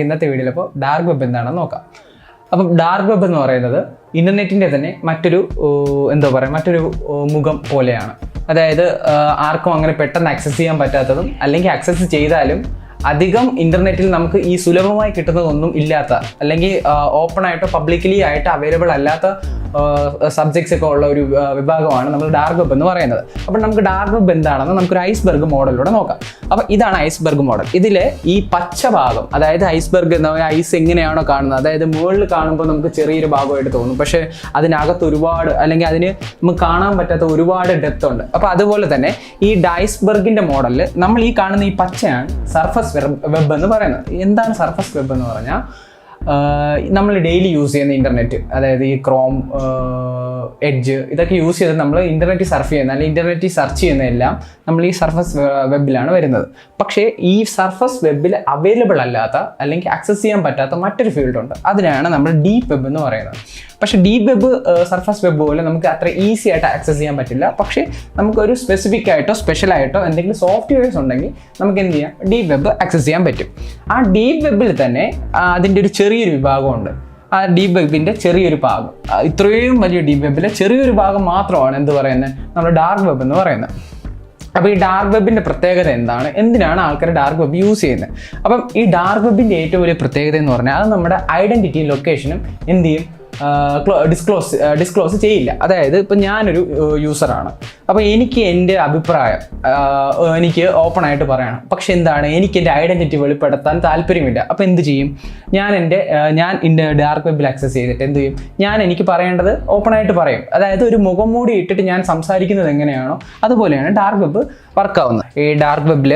നമുക്ക് ഇന്നത്തെ വീഡിയോയിൽ അപ്പോൾ ഡാർക്ക് വെബ് എന്താണെന്ന് നോക്കാം. അപ്പം ഡാർക്ക് വെബ് എന്ന് പറയുന്നത് ഇന്റർനെറ്റിന്റെ തന്നെ മറ്റൊരു എന്തോ പറയുക മറ്റൊരു മുഖം പോലെയാണ്. അതായത് ആർക്കും അങ്ങനെ പെട്ടെന്ന് ആക്സസ് ചെയ്യാൻ പറ്റാത്തതും അല്ലെങ്കിൽ ആക്സസ് ചെയ്താലും അധികം ഇന്റർനെറ്റിൽ നമുക്ക് ഈ സുലഭമായി കിട്ടുന്നതൊന്നും ഇല്ലാത്ത അല്ലെങ്കിൽ ഓപ്പൺ ആയിട്ടോ പബ്ലിക്കലി ആയിട്ട് അവൈലബിൾ അല്ലാത്ത സബ്ജക്ട്സ് ഒക്കെ ഉള്ള ഒരു വിഭാഗമാണ് നമ്മൾ ഡാർക്ക് വെബ് എന്ന് പറയുന്നത്. അപ്പോൾ നമുക്ക് ഡാർക്ക് വെബ് എന്താണെന്ന് നമുക്കൊരു ഐസ്ബർഗ് മോഡലിലൂടെ നോക്കാം. അപ്പോൾ ഇതാണ് ഐസ്ബർഗ് മോഡൽ ഇതിൽ ഈ പച്ച ഭാഗം അതായത് ഐസ്ബർഗ് എന്ന് പറയുന്ന ഐസ് എങ്ങനെയാണോ കാണുന്നത് അതായത് മുകളിൽ കാണുമ്പോൾ നമുക്ക് ചെറിയൊരു ഭാഗമായിട്ട് തോന്നും. പക്ഷേ അതിനകത്ത് ഒരുപാട് അല്ലെങ്കിൽ അതിന് നമുക്ക് കാണാൻ പറ്റാത്ത ഒരുപാട് ഡെപ്ത് ഉണ്ട്. അപ്പോൾ അതുപോലെ തന്നെ ഈ ഡൈസ്ബർഗിന്റെ മോഡലിൽ നമ്മൾ ഈ കാണുന്ന ഈ പച്ചയാണ് സർഫസ് വെബ് എന്ന് പറയുന്നത്. എന്താണ് സർഫസ് വെബ് എന്ന് പറഞ്ഞാൽ നമ്മൾ ഡെയിലി യൂസ് ചെയ്യുന്ന ഇന്റർനെറ്റ് അതായത് ഈ ക്രോം എഡ്ജ് ഇതൊക്കെ യൂസ് ചെയ്ത് നമ്മൾ ഇന്റർനെറ്റിൽ സർഫ് ചെയ്യുന്ന അല്ലെങ്കിൽ ഇന്റർനെറ്റിൽ സെർച്ച് ചെയ്യുന്നതെല്ലാം നമ്മൾ ഈ സർഫസ് വെബിലാണ് വരുന്നത്. പക്ഷേ ഈ സർഫസ് വെബിൽ അവൈലബിൾ അല്ലാത്ത അല്ലെങ്കിൽ ആക്സസ് ചെയ്യാൻ പറ്റാത്ത മറ്റൊരു ഫീൽഡ് ഉണ്ട്. അതിനാണ് നമ്മൾ ഡീപ്പ് വെബ് എന്ന് പറയുന്നത്. പക്ഷേ ഡീപ് വെബ് സർഫസ് വെബ് പോലെ നമുക്ക് അത്ര ഈസി ആയിട്ട് ആക്സസ് ചെയ്യാൻ പറ്റില്ല. പക്ഷേ നമുക്കൊരു സ്പെസിഫിക് ആയിട്ടോ സ്പെഷ്യൽ ആയിട്ടോ എന്തെങ്കിലും സോഫ്റ്റ്വെയർസ് ഉണ്ടെങ്കിൽ നമുക്ക് എന്ത് ചെയ്യാം? ഡീപ് വെബ് ആക്സസ് ചെയ്യാൻ പറ്റും. ആ ഡീപ് വെബിൽ തന്നെ അതിന്റെ ഒരു ചെറിയൊരു വിഭാഗമുണ്ട്. ആ ഡീപ് വെബിന്റെ ചെറിയൊരു ഭാഗം. ഇത്രയും വലിയ ഡീപ് വെബിലെ ചെറിയൊരു ഭാഗം മാത്രമാണ് എന്ത് പറയുന്നത്? നമ്മൾ ഡാർക്ക് വെബ് എന്ന് പറയുന്നത്. അപ്പോൾ ഈ ഡാർക്ക് വെബിന്റെ പ്രത്യേകത എന്താണ്? എന്തിനാണ് ആൾക്കാർ ഡാർക്ക് വെബ് യൂസ് ചെയ്യുന്നത്? അപ്പം ഈ ഡാർക്ക് വെബിന്റെ ഏറ്റവും വലിയ പ്രത്യേകത എന്ന് പറഞ്ഞാൽ അത് നമ്മുടെ ഐഡന്റിറ്റിയും ലൊക്കേഷനും എന്ത് ചെയ്യും? ഡിസ്ക്ലോസ് ഡിസ്ക്ലോസ് ചെയ്യില്ല. അതായത് ഇപ്പം ഞാനൊരു യൂസറാണ് അപ്പോൾ എനിക്ക് എന്റെ അഭിപ്രായം എനിക്ക് ഓപ്പൺ ആയിട്ട് പറയണം. പക്ഷെ എന്താണ് എനിക്ക് എന്റെ ഐഡന്റിറ്റി വെളിപ്പെടുത്താൻ താല്പര്യമില്ല. അപ്പോൾ എന്ത് ചെയ്യും? ഞാൻ എന്റെ ഞാൻ എന്റെ ഡാർക്ക് വെബിൽ ആക്സസ് ചെയ്തിട്ട് എന്ത് ചെയ്യും? ഞാൻ എനിക്ക് പറയേണ്ടത് ഓപ്പൺ ആയിട്ട് പറയും. അതായത് ഒരു മുഖം മൂടി ഇട്ടിട്ട് ഞാൻ സംസാരിക്കുന്നത് എങ്ങനെയാണോ അതുപോലെയാണ് ഡാർക്ക് വെബ് വർക്ക് ആവുന്നത് ഈ ഡാർക്ക് വെബിൽ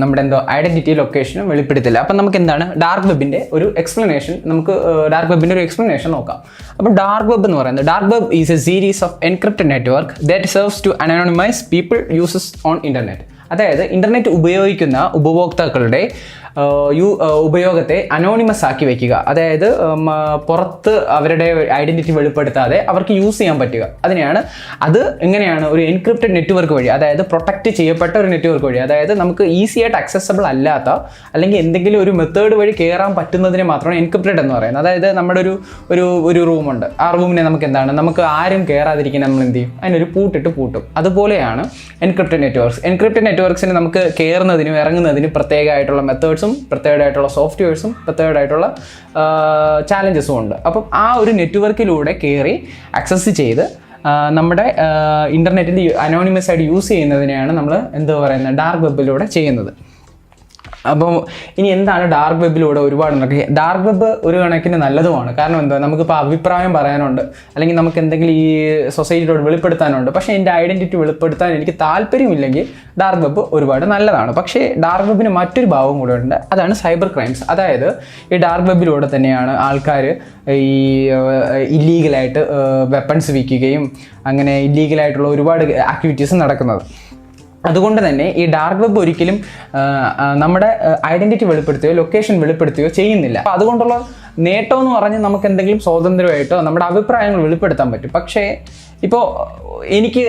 നമ്മുടെ എന്തോ ഐഡന്റിറ്റി ലൊക്കേഷനും വെളിപ്പെടുത്തില്ല. അപ്പം നമുക്ക് എന്താണ്? ഡാർക്ക് വെബിന്റെ ഒരു എക്സ്പ്ലനേഷൻ നമുക്ക് ഡാർക്ക് വെബിന്റെ ഒരു എക്സ്പ്ലനേഷൻ നോക്കാം. അപ്പം ഡാർക്ക് വെബ് എന്ന് പറയുന്നത് dark web is a series of encrypted network that serves to anonymise people uses on internet അതായത് ഇന്റർനെറ്റ് ഉപയോഗിക്കുന്ന ഉപഭോക്താക്കളുടെ യു ഉപയോഗത്തെ അനോണിമസ് ആക്കി വയ്ക്കുക അതായത് പുറത്ത് അവരുടെ ഐഡന്റിറ്റി വെളിപ്പെടുത്താതെ അവർക്ക് യൂസ് ചെയ്യാൻ പറ്റുക. അതിനെയാണ് അത് എങ്ങനെയാണ് ഒരു എൻക്രിപ്റ്റഡ് നെറ്റ്വർക്ക് വഴി അതായത് പ്രൊട്ടക്റ്റ് ചെയ്യപ്പെട്ട ഒരു നെറ്റ്വർക്ക് വഴി അതായത് നമുക്ക് ഈസി ആയിട്ട് അക്സസബിൾ അല്ലാത്ത അല്ലെങ്കിൽ എന്തെങ്കിലും ഒരു മെത്തേഡ് വഴി കയറാൻ പറ്റുന്നതിനെ മാത്രമാണ് എൻക്രിപ്റ്റഡ് എന്ന് പറയുന്നത്. അതായത് നമ്മുടെ ഒരു ഒരു ഒരു റൂമുണ്ട് ആ റൂമിനെ നമുക്ക് എന്താണ് നമുക്ക് ആരും കയറാതിരിക്കാൻ നമ്മൾ എന്ത് ചെയ്യും? അതിനൊരു പൂട്ടിട്ട് പൂട്ടും. അതുപോലെയാണ് എൻക്രിപ്റ്റഡ് നെറ്റ്വർക്ക്സ് എൻക്രിപ്റ്റഡ് നെറ്റ്വർക്ക്സിന് നമുക്ക് കയറുന്നതിനും ഇറങ്ങുന്നതിനും പ്രത്യേകമായിട്ടുള്ള മെത്തേഡ്സും പ്രത്യേകമായിട്ടുള്ള സോഫ്റ്റ്വെയർസും പ്രത്യേകമായിട്ടുള്ള ചാലഞ്ചസും ഉണ്ട്. അപ്പം ആ ഒരു നെറ്റ്വർക്കിലൂടെ കയറി ആക്സസ് ചെയ്ത് നമ്മുടെ ഇന്റർനെറ്റിൽ അനോണിമസ് ആയിട്ട് യൂസ് ചെയ്യുന്നതിനെയാണ് നമ്മൾ എന്താ പറയുന്നത് ഡാർക്ക് വെബിലൂടെ ചെയ്യുന്നത്. അപ്പോൾ ഇനി എന്താണ് ഡാർക്ക് വെബിലൂടെ ഒരുപാട് നടക്കുക ഡാർക്ക് വെബ് ഒരു കണക്കിന് നല്ലതുമാണ്. കാരണം എന്താ? നമുക്കിപ്പോൾ അഭിപ്രായം പറയാനുണ്ട്. അല്ലെങ്കിൽ നമുക്ക് എന്തെങ്കിലും ഈ സൊസൈറ്റിയോട് വെളിപ്പെടുത്താനുണ്ട്. പക്ഷേ എന്റെ ഐഡന്റിറ്റി വെളിപ്പെടുത്താൻ എനിക്ക് താല്പര്യമില്ലെങ്കിൽ ഡാർക്ക് വെബ് ഒരുപാട് നല്ലതാണ്. പക്ഷേ ഡാർക്ക് വെബിന് മറ്റൊരു ഭാവം കൂടെ ഉണ്ട്. അതാണ് സൈബർ ക്രൈംസ് അതായത് ഈ ഡാർക്ക് വെബിലൂടെ തന്നെയാണ് ആൾക്കാർ ഈ ഇല്ലീഗലായിട്ട് വെപ്പൺസ് വിൽക്കുകയും അങ്ങനെ ഇല്ലീഗലായിട്ടുള്ള ഒരുപാട് ആക്ടിവിറ്റീസ് നടക്കുന്നത്. അതുകൊണ്ട് തന്നെ ഈ ഡാർക്ക് വെബ് ഒരിക്കലും നമ്മുടെ ഐഡന്റിറ്റി വെളിപ്പെടുത്തുകയോ ലൊക്കേഷൻ വെളിപ്പെടുത്തുകയോ ചെയ്യുന്നില്ല. അപ്പോൾ അതുകൊണ്ടുള്ള നേട്ടം എന്ന് പറഞ്ഞാൽ നമുക്ക് എന്തെങ്കിലും സ്വാതന്ത്ര്യമായിട്ടോ നമ്മുടെ അഭിപ്രായങ്ങൾ വെളിപ്പെടുത്താൻ പറ്റും. പക്ഷേ ഇപ്പോൾ എനിക്ക്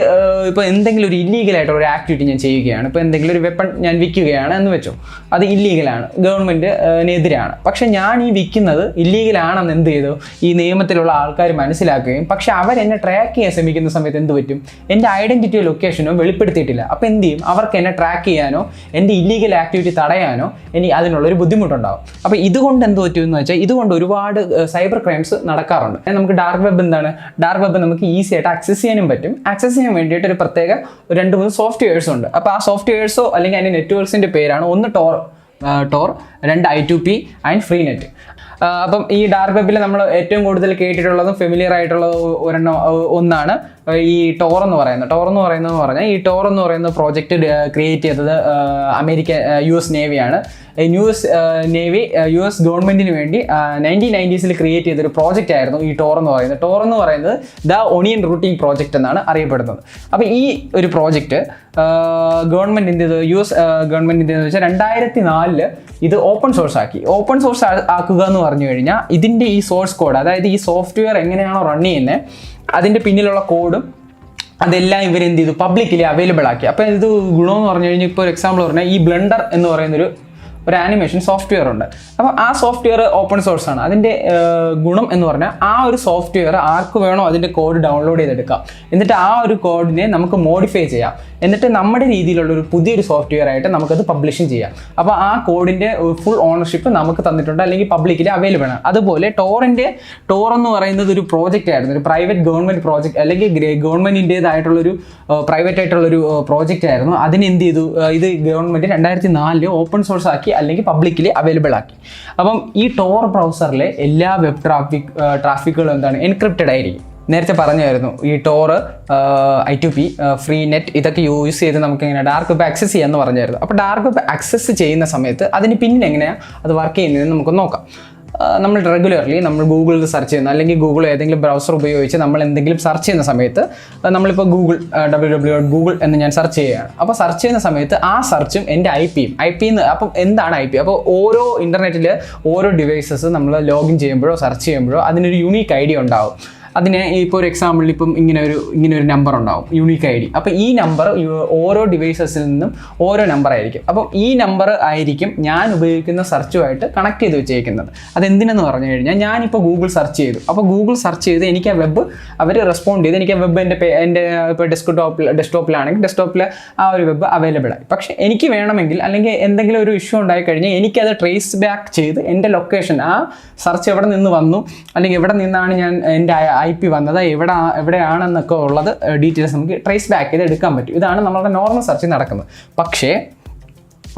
ഇപ്പോൾ എന്തെങ്കിലും ഒരു ഇല്ലീഗലായിട്ടുള്ള ഒരു ആക്ടിവിറ്റി ഞാൻ ചെയ്യുകയാണ്. ഇപ്പോൾ എന്തെങ്കിലും ഒരു വെപ്പൺ ഞാൻ വിൽക്കുകയാണ് എന്ന് വെച്ചോ. അത് ഇല്ലീഗലാണ് ഗവൺമെന്റിനെതിരാണ് പക്ഷെ ഞാൻ ഈ വിൽക്കുന്നത് ഇല്ലീഗലാണെന്ന് എന്ത് ചെയ്തു? ഈ നിയമത്തിലുള്ള ആൾക്കാർ മനസ്സിലാക്കുകയും പക്ഷെ അവരെന്നെ ട്രാക്ക് ചെയ്യാൻ ശ്രമിക്കുന്ന സമയത്ത് എന്ത് പറ്റും? എന്റെ ഐഡന്റിറ്റിയോ ലൊക്കേഷനോ വെളിപ്പെടുത്തിയിട്ടില്ല. അപ്പോൾ എന്ത് ചെയ്യും? അവർക്ക് എന്നെ ട്രാക്ക് ചെയ്യാനോ എന്റെ ഇല്ലീഗൽ ആക്ടിവിറ്റി തടയാനോ ഇനി അതിനുള്ളൊരു ബുദ്ധിമുട്ടുണ്ടാകും അപ്പോൾ ഇതുകൊണ്ട് എന്ത് പറ്റുമെന്ന് വെച്ചാൽ ഇതുകൊണ്ട് ഒരുപാട് സൈബർ ക്രൈംസ് നടക്കാറുണ്ട്. നമുക്ക് ഡാർക്ക് വെബ് എന്താണ്? ഡാർക്ക് വെബ് നമുക്ക് ഈസി ആയിട്ട് ആക്സസ് ചെയ്യാനും പറ്റും. ആക്സസ് ചെയ്യാൻ വേണ്ടിയിട്ട് ഒരു പ്രത്യേക രണ്ട് മൂന്ന് സോഫ്റ്റ്വെയർസ് ഉണ്ട്. അപ്പോൾ ആ സോഫ്റ്റ്വെയർസോ അല്ലെങ്കിൽ അതിന്റെ നെറ്റ്വർക്ക്സിന്റെ പേരാണ് ഒന്ന് ടോർ ടോർ രണ്ട് I two P and Freenet അപ്പം ഈ ഡാർക്ക് വെബിൽ നമ്മൾ ഏറ്റവും കൂടുതൽ കേട്ടിട്ടുള്ളതും ഫെമിലിയർ ആയിട്ടുള്ളതും ഒരെണ്ണം ഒന്നാണ് ഈ ടോർ എന്ന് പറയുന്നത്. ടോർ എന്ന് പറയുന്നത് പറഞ്ഞാൽ ഈ ടോർ എന്ന് പറയുന്ന പ്രോജക്റ്റ് ക്രിയേറ്റ് ചെയ്തത് America U S നേവിയാണ് U S navy U S ഗവൺമെന്റിന് വേണ്ടി നയന്റീൻ നയന്റീസിൽ ക്രിയേറ്റ് ചെയ്തൊരു പ്രോജക്റ്റ് ആയിരുന്നു ഈ ടോർ എന്ന് പറയുന്നത്. ടോർ എന്ന് പറയുന്നത് ദ ഒണിയൻ റൂട്ടിംഗ് പ്രോജക്റ്റ് എന്നാണ് അറിയപ്പെടുന്നത്. അപ്പോൾ ഈ ഒരു പ്രോജക്റ്റ് ഗവൺമെന്റ് എന്ത് യു എസ് ഗവൺമെന്റ് എന്ത് വെച്ചാൽ രണ്ടായിരത്തി നാലിൽ ഇത് ഓപ്പൺ സോഴ്സ് ആക്കി. ഓപ്പൺ സോഴ്സ് ആക്കുക എന്ന് പറഞ്ഞു കഴിഞ്ഞാൽ ഇതിന്റെ ഈ സോഴ്സ് കോഡ് അതായത് ഈ സോഫ്റ്റ്വെയർ എങ്ങനെയാണോ റൺ ചെയ്യുന്നത് അതിന്റെ പിന്നിലുള്ള കോഡും അതെല്ലാം ഇവർ എന്ത് ചെയ്തു? പബ്ലിക്കലി അവൈലബിൾ ആക്കി. അപ്പോൾ ഇത് ഗുണമെന്ന് പറഞ്ഞു കഴിഞ്ഞാൽ ഇപ്പോൾ ഒരു എക്സാമ്പിൾ പറഞ്ഞാൽ ഈ ബ്ലണ്ടർ എന്ന് പറയുന്നൊരു ഒരു ആനിമേഷൻ സോഫ്റ്റ്വെയർ ഉണ്ട്. അപ്പോൾ ആ സോഫ്റ്റ്വെയർ ഓപ്പൺ സോഴ്സ് ആണ്. അതിന്റെ ഗുണം എന്ന് പറഞ്ഞാൽ ആ ഒരു സോഫ്റ്റ്വെയർ ആർക്ക് വേണോ അതിന്റെ കോഡ് ഡൗൺലോഡ് ചെയ്തെടുക്കാം. എന്നിട്ട് ആ ഒരു കോഡിനെ നമുക്ക് മോഡിഫൈ ചെയ്യാം. എന്നിട്ട് നമ്മുടെ രീതിയിലുള്ള ഒരു പുതിയൊരു സോഫ്റ്റ്വെയർ ആയിട്ട് നമുക്കത് പബ്ലിഷും ചെയ്യാം. അപ്പോൾ ആ കോഡിന്റെ ഫുൾ ഓണർഷിപ്പ് നമുക്ക് തന്നിട്ടുണ്ട് അല്ലെങ്കിൽ പബ്ലിക്കിൽ അവൈലബിൾ ആണ്. അതുപോലെ ടോറിന്റെ ടോർ എന്ന് പറയുന്നത് ഒരു പ്രോജക്റ്റ് ആയിരുന്നു ഒരു പ്രൈവറ്റ് ഗവൺമെന്റ് പ്രോജക്റ്റ് അല്ലെങ്കിൽ ഗവൺമെന്റിന്റേതായിട്ടുള്ളൊരു പ്രൈവറ്റ് ആയിട്ടുള്ളൊരു പ്രോജക്റ്റ് ആയിരുന്നു. അതിന് എന്ത് ചെയ്തു? ഇത് ഗവൺമെന്റ് രണ്ടായിരത്തി നാലിൽ ഓപ്പൺ സോഴ്സ് ആക്കി അല്ലെങ്കിൽ പബ്ലിക്കലി അവൈലബിൾ ആക്കി. അപ്പം ഈ ടോർ ബ്രൗസറിലെ എല്ലാ വെബ് ട്രാഫിക് ട്രാഫിക്കുകളും എന്താണ്? എൻക്രിപ്റ്റഡ് ആയിരിക്കും. നേരത്തെ പറഞ്ഞായിരുന്നു ഈ Tor I two P Freenet ഇതൊക്കെ യൂസ് ചെയ്ത് നമുക്ക് എങ്ങനെ ഡാർക്ക് വെബ് ആക്സസ് ചെയ്യാമെന്ന് പറഞ്ഞായിരുന്നു. അപ്പോൾ ഡാർക്ക് വെബ് ആക്സസ് ചെയ്യുന്ന സമയത്ത് അതിന് പിന്നിൽ എങ്ങനെയാണ് അത് വർക്ക് ചെയ്യുന്നതെന്ന് നമുക്ക് നോക്കാം. നമ്മൾ റെഗുലർലി നമ്മൾ ഗൂഗിളിൽ സെർച്ച് ചെയ്യുന്ന അല്ലെങ്കിൽ ഗൂഗിൾ ഏതെങ്കിലും ബ്രൗസർ ഉപയോഗിച്ച് നമ്മൾ എന്തെങ്കിലും സെർച്ച് ചെയ്യുന്ന സമയത്ത് നമ്മളിപ്പോൾ Google W W dot Google എന്ന് ഞാൻ സെർച്ച് ചെയ്യുകയാണ്. അപ്പോൾ സെർച്ച് ചെയ്യുന്ന സമയത്ത് ആ സെർച്ചും എന്റെ ഐ പിയും ഐ പി എന്ന് അപ്പം എന്താണ് ഐ പി അപ്പോൾ ഓരോ ഇന്റർനെറ്റിൽ ഓരോ ഡിവൈസസ് നമ്മൾ ലോഗിൻ ചെയ്യുമ്പോഴോ സെർച്ച് ചെയ്യുമ്പോഴോ അതിനൊരു യുണീക്ക് ഐ ഡി ഉണ്ടാവും. അതിന് ഇപ്പോൾ ഒരു എക്സാമ്പിളിൽ ഇപ്പം ഇങ്ങനെ ഒരു ഇങ്ങനെ ഒരു നമ്പർ ഉണ്ടാവും യൂണീക്ക് ഐ ഡി. അപ്പോൾ ഈ നമ്പർ ഓരോ ഡിവൈസസിൽ നിന്നും ഓരോ നമ്പർ ആയിരിക്കും. അപ്പോൾ ഈ നമ്പർ ആയിരിക്കും ഞാൻ ഉപയോഗിക്കുന്ന സെർച്ചുമായിട്ട് കണക്ട് ചെയ്ത് വെച്ചേക്കുന്നത്. അതെന്തിനെന്ന് പറഞ്ഞു കഴിഞ്ഞാൽ ഞാനിപ്പോൾ ഗൂഗിൾ സെർച്ച് ചെയ്തു. അപ്പോൾ ഗൂഗിൾ സെർച്ച് ചെയ്ത് എനിക്ക് ആ വെബ് അവർ റെസ്പോണ്ട് ചെയ്ത് എനിക്ക് ആ വെബ് എന്റെ എന്റെ ഇപ്പോൾ ഡെസ്ക്ടോപ്പിൽ ഡെസ്ക്ടോപ്പിലാണെങ്കിൽ ഡെസ്ക്ടോപ്പിൽ ആ ഒരു വെബ് അവൈലബിൾ ആയി. പക്ഷേ എനിക്ക് വേണമെങ്കിൽ അല്ലെങ്കിൽ എന്തെങ്കിലും ഒരു ഇഷ്യൂ ഉണ്ടായി കഴിഞ്ഞാൽ എനിക്കത് ട്രേസ് ബാക്ക് ചെയ്ത് എന്റെ ലൊക്കേഷൻ ആ സെർച്ച് എവിടെ നിന്ന് വന്നു അല്ലെങ്കിൽ എവിടെ നിന്നാണ് ഞാൻ എന്റെ ഐ പി വന്നത് എവിടെ എവിടെയാണെന്നൊക്കെ ഉള്ളത് ഡീറ്റെയിൽസ് നമുക്ക് ട്രേസ് ബാക്ക് ചെയ്ത് എടുക്കാൻ പറ്റും. ഇതാണ് നമ്മളുടെ നോർമൽ സെർച്ച് നടക്കുന്നത്. പക്ഷേ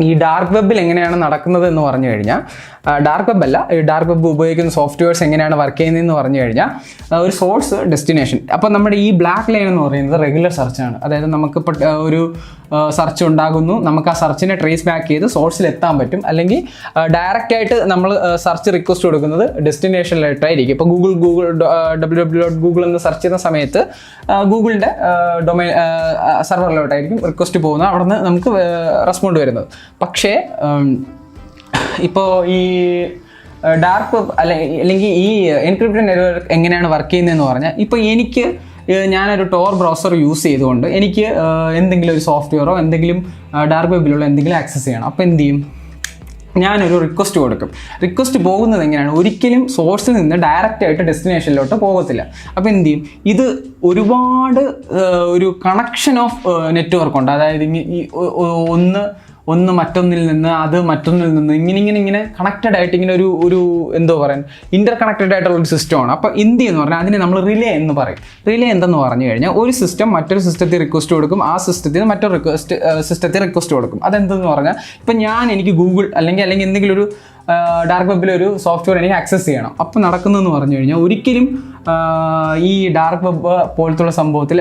ഈ ഡാർക്ക് വെബിൽ എങ്ങനെയാണ് നടക്കുന്നത് എന്ന് പറഞ്ഞു കഴിഞ്ഞാൽ ഡാർക്ക് വെബ് അല്ല. ഈ ഡാർക്ക് വെബ് ഉപയോഗിക്കുന്ന സോഫ്റ്റ്വെയർസ് എങ്ങനെയാണ് വർക്ക് ചെയ്യുന്നതെന്ന് പറഞ്ഞു കഴിഞ്ഞാൽ ഒരു സോഴ്സ് ഡെസ്റ്റിനേഷൻ അപ്പോൾ നമ്മുടെ ഈ ബ്ലാക്ക് ലൈൻ എന്ന് പറയുന്നത് റെഗുലർ സെർച്ചാണ് അതായത് നമുക്ക് ഒരു സെർച്ച് ഉണ്ടാകുന്നു. നമുക്ക് ആ സെർച്ചിനെ ട്രേസ് ബാക്ക് ചെയ്ത് സോഴ്സിൽ എത്താൻ പറ്റും. അല്ലെങ്കിൽ ഡയറക്റ്റ് ആയിട്ട് നമ്മൾ സെർച്ച് റിക്വസ്റ്റ് കൊടുക്കുന്നത് ഡെസ്റ്റിനേഷനിലായിട്ടായിരിക്കും ഇപ്പോൾ Google Google W W dot Google എന്ന് സെർച്ച് ചെയ്യുന്ന സമയത്ത് ഗൂഗിളിന്റെ ഡൊമൈൻ സെർവറിലോട്ടായിരിക്കും റിക്വസ്റ്റ് പോകുന്നത്. അവിടെ നിന്ന് നമുക്ക് റെസ്പോണ്ട് വരുന്നത്. പക്ഷേ ഇപ്പോൾ ഈ ഡാർക്ക് വെബ് അല്ലെ അല്ലെങ്കിൽ ഈ എൻക്രിപ്റ്റഡ് നെറ്റ്വർക്ക് എങ്ങനെയാണ് വർക്ക് ചെയ്യുന്നതെന്ന് പറഞ്ഞാൽ ഇപ്പോൾ എനിക്ക് ഞാനൊരു ടോർ ബ്രൗസർ യൂസ് ചെയ്തുകൊണ്ട് എനിക്ക് എന്തെങ്കിലും ഒരു സോഫ്റ്റ്വെയറോ എന്തെങ്കിലും ഡാർക്ക് വെബിലുള്ള എന്തെങ്കിലും ആക്സസ് ചെയ്യണം. അപ്പോൾ എന്ത് ചെയ്യും? ഞാനൊരു റിക്വസ്റ്റ് കൊടുക്കും. റിക്വസ്റ്റ് പോകുന്നത് എങ്ങനെയാണ്? ഒരിക്കലും സോഴ്സിൽ നിന്ന് ഡയറക്റ്റ് ആയിട്ട് ഡെസ്റ്റിനേഷനിലോട്ട് പോകത്തില്ല. അപ്പോൾ എന്ത് ചെയ്യും? ഇത് ഒരുപാട് ഒരു കണക്ഷൻ ഓഫ് നെറ്റ്വർക്ക് ഉണ്ട്. അതായത് ഈ ഒന്ന് ഒന്ന് മറ്റൊന്നിൽ നിന്ന് അത് മറ്റൊന്നിൽ നിന്ന് ഇങ്ങനെ ഇങ്ങനെ ഇങ്ങനെ കണക്റ്റഡ് ആയിട്ട് ഇങ്ങനെ ഒരു ഒരു എന്തോ പറയാൻ ഇന്റർ കണക്റ്റഡ് ആയിട്ടുള്ള ഒരു സിസ്റ്റമാണ് അപ്പോൾ ഇന്ത്യ എന്ന് പറഞ്ഞാൽ അതിനെ നമ്മൾ റിലേ എന്ന് പറയും. റിലേ എന്തെന്ന് പറഞ്ഞു കഴിഞ്ഞാൽ ഒരു സിസ്റ്റം മറ്റൊരു സിസ്റ്റത്തിൽ റിക്വസ്റ്റ് കൊടുക്കും ആ സിസ്റ്റത്തിൽ മറ്റൊരു റിക്വസ്റ്റ് സിസ്റ്റത്തിൽ റിക്വസ്റ്റ് കൊടുക്കും. അതെന്തെന്ന് പറഞ്ഞാൽ ഇപ്പം ഞാൻ എനിക്ക് ഗൂഗിൾ അല്ലെങ്കിൽ അല്ലെങ്കിൽ എന്തെങ്കിലും ഒരു ഡാർക്ക് വെബിൽ ഒരു സോഫ്റ്റ്വെയർ എനിക്ക് ആക്സസ് ചെയ്യണം. അപ്പോൾ നടക്കുന്നതെന്ന് പറഞ്ഞു കഴിഞ്ഞാൽ ഒരിക്കലും ഈ ഡാർക്ക് വെബ് പോലത്തുള്ള സംഭവത്തിൽ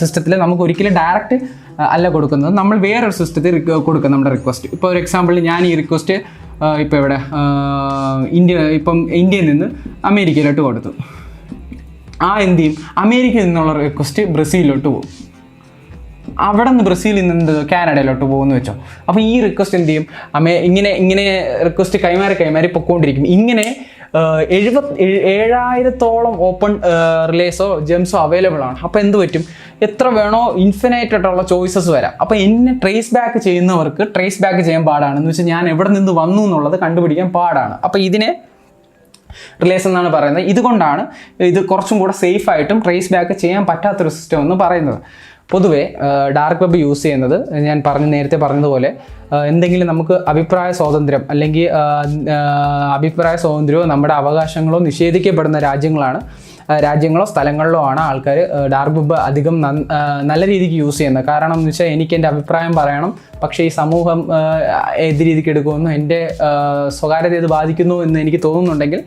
സിസ്റ്റത്തിൽ നമുക്ക് ഒരിക്കലും ഡയറക്റ്റ് അല്ല കൊടുക്കുന്നത്. നമ്മൾ വേറൊരു സിസ്റ്റത്തിൽ കൊടുക്കും നമ്മുടെ റിക്വസ്റ്റ് ഇപ്പോൾ ഒരു എക്സാമ്പിൾ ഞാൻ ഈ റിക്വസ്റ്റ് ഇപ്പോൾ ഇവിടെ ഇന്ത്യ ഇപ്പം ഇന്ത്യയിൽ നിന്ന് അമേരിക്കയിലോട്ട് കൊടുത്തു. ആ എന്ത് ചെയ്യും? അമേരിക്കയിൽ നിന്നുള്ള റിക്വസ്റ്റ് ബ്രസീലിലോട്ട് പോകും. അവിടെ നിന്ന് ബ്രസീലിൽ നിന്ന് കാനഡയിലോട്ട് പോകുന്നു വെച്ചോ. അപ്പോൾ ഈ റിക്വസ്റ്റ് എന്ത് ചെയ്യും? അമേ ഇങ്ങനെ ഇങ്ങനെ റിക്വസ്റ്റ് കൈമാറി കൈമാറി പൊക്കോണ്ടിരിക്കും. ഇങ്ങനെ എഴുപത് ഏഴായിരത്തോളം ഓപ്പൺ റിലേസോ ജെംസോ അവൈലബിൾ ആണ്. അപ്പോൾ എന്ത് പറ്റും? എത്ര വേണോ ഇൻഫിനൈറ്റ് ആയിട്ടുള്ള ചോയ്സസ് വരാം. അപ്പോൾ എന്നെ ട്രേസ് ബാക്ക് ചെയ്യുന്നവർക്ക് ട്രേസ് ബാക്ക് ചെയ്യാൻ പാടാണ് എന്ന് വെച്ചാൽ ഞാൻ എവിടെ നിന്ന് വന്നു എന്നുള്ളത് കണ്ടുപിടിക്കാൻ പാടാണ്. അപ്പോൾ ഇതിനെ റിലേസ് എന്നാണ് പറയുന്നത്. ഇതുകൊണ്ടാണ് ഇത് കുറച്ചും കൂടെ സേഫ് ആയിട്ടും ട്രേസ് ബാക്ക് ചെയ്യാൻ പറ്റാത്തൊരു സിസ്റ്റം എന്ന് പറയുന്നത്. പൊതുവേ ഡാർക്ക് വെബ് യൂസ് ചെയ്യുന്നത് ഞാൻ പറഞ്ഞ നേരത്തെ പറഞ്ഞതുപോലെ എന്തെങ്കിലും നമുക്ക് അഭിപ്രായ സ്വാതന്ത്ര്യം അല്ലെങ്കിൽ അഭിപ്രായ സ്വാതന്ത്ര്യമോ നമ്മുടെ അവകാശങ്ങളോ നിഷേധിക്കപ്പെടുന്ന രാജ്യങ്ങളാണ് രാജ്യങ്ങളോ സ്ഥലങ്ങളിലോ ആണ് ആൾക്കാർ ഡാർക്ക് വെബ് അധികം നല്ല രീതിക്ക് യൂസ് ചെയ്യുന്നത്. കാരണം എന്ന് വെച്ചാൽ എനിക്ക് എന്റെ അഭിപ്രായം പറയണം പക്ഷേ ഈ സമൂഹം ഏത് രീതിക്ക് എടുക്കുമെന്നും എന്റെ സ്വകാര്യത ഇത് ബാധിക്കുന്നു എന്ന് എനിക്ക് തോന്നുന്നുണ്ടെങ്കിൽ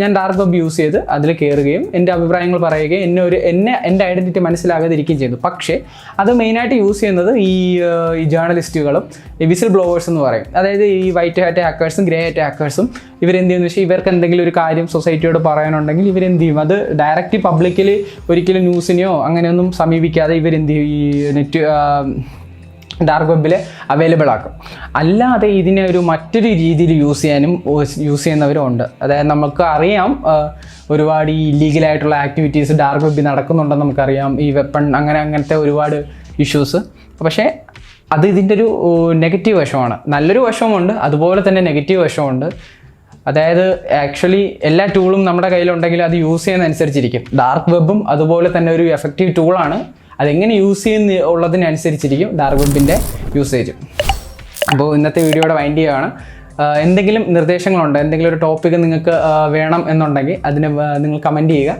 ഞാൻ ഡാർക്ക് വെബ് യൂസ് ചെയ്ത് അതിൽ കയറുകയും എന്റെ അഭിപ്രായങ്ങൾ പറയുകയും എന്നെ ഒരു എന്നെ എന്റെ ഐഡന്റിറ്റി മനസ്സിലാകാതിരിക്കുകയും ചെയ്തു. പക്ഷേ അത് മെയിനായിട്ട് യൂസ് ചെയ്യുന്നത് ഈ ഈ ജേർണലിസ്റ്റുകളും വിസിൽ ബ്ലോവേഴ്സ് എന്ന് പറയും. അതായത് ഈ വൈറ്റ് ഹാറ്റ് ഹാക്കേഴ്സും ഗ്രേ ഹാറ്റ് ഹാക്കേഴ്സും ഇവരെന്ത് ചെയ്യുന്നു വെച്ചാൽ ഇവർക്ക് എന്തെങ്കിലും ഒരു കാര്യം സൊസൈറ്റിയോട് പറയാനുണ്ടെങ്കിൽ ഇവരെന്ത് ചെയ്യും? അത് ഡയറക്റ്റ് പബ്ലിക്കിൽ ഒരിക്കലും ന്യൂസിനെയോ അങ്ങനെയൊന്നും സമീപിക്കാതെ ഇവരെന്ത് ചെയ്യും? ഈ നെറ്റ് ഡാർക്ക് വെബിൽ അവൈലബിൾ ആക്കും. അല്ലാതെ ഇതിനെ ഒരു മറ്റൊരു രീതിയിൽ യൂസ് ചെയ്യാനും യൂസ് ചെയ്യുന്നവരും ഉണ്ട് അതായത് നമുക്ക് അറിയാം ഒരുപാട് ഈ ഇല്ലീഗലായിട്ടുള്ള ആക്ടിവിറ്റീസ് ഡാർക്ക് വെബിൽ നടക്കുന്നുണ്ടെന്ന് നമുക്കറിയാം. ഈ വെപ്പൺ അങ്ങനെ അങ്ങനത്തെ ഒരുപാട് ഇഷ്യൂസ് പക്ഷേ അത് ഇതിന്റെ ഒരു നെഗറ്റീവ് വശമാണ്. നല്ലൊരു വശവുമുണ്ട് അതുപോലെ തന്നെ നെഗറ്റീവ് വശമുണ്ട്. അതായത് ആക്ച്വലി എല്ലാ ടൂളും നമ്മുടെ കയ്യിലുണ്ടെങ്കിൽ അത് യൂസ് ചെയ്യുന്നതനുസരിച്ചിരിക്കും. ഡാർക്ക് വെബും അതുപോലെ തന്നെ ഒരു എഫക്റ്റീവ് ടൂളാണ് അതെങ്ങനെ യൂസ് ചെയ്യുന്ന ഉള്ളതിനനുസരിച്ചിരിക്കും ഡാർക്ക് വെബിന്റെ യൂസേജ് അപ്പോൾ ഇന്നത്തെ വീഡിയോയുടെ വൈൻഡ് ചെയ്യുകയാണ് എന്തെങ്കിലും നിർദ്ദേശങ്ങളുണ്ട്? എന്തെങ്കിലും ഒരു ടോപ്പിക്ക് നിങ്ങൾക്ക് വേണം എന്നുണ്ടെങ്കിൽ അതിന് നിങ്ങൾ കമന്റ് ചെയ്യുക.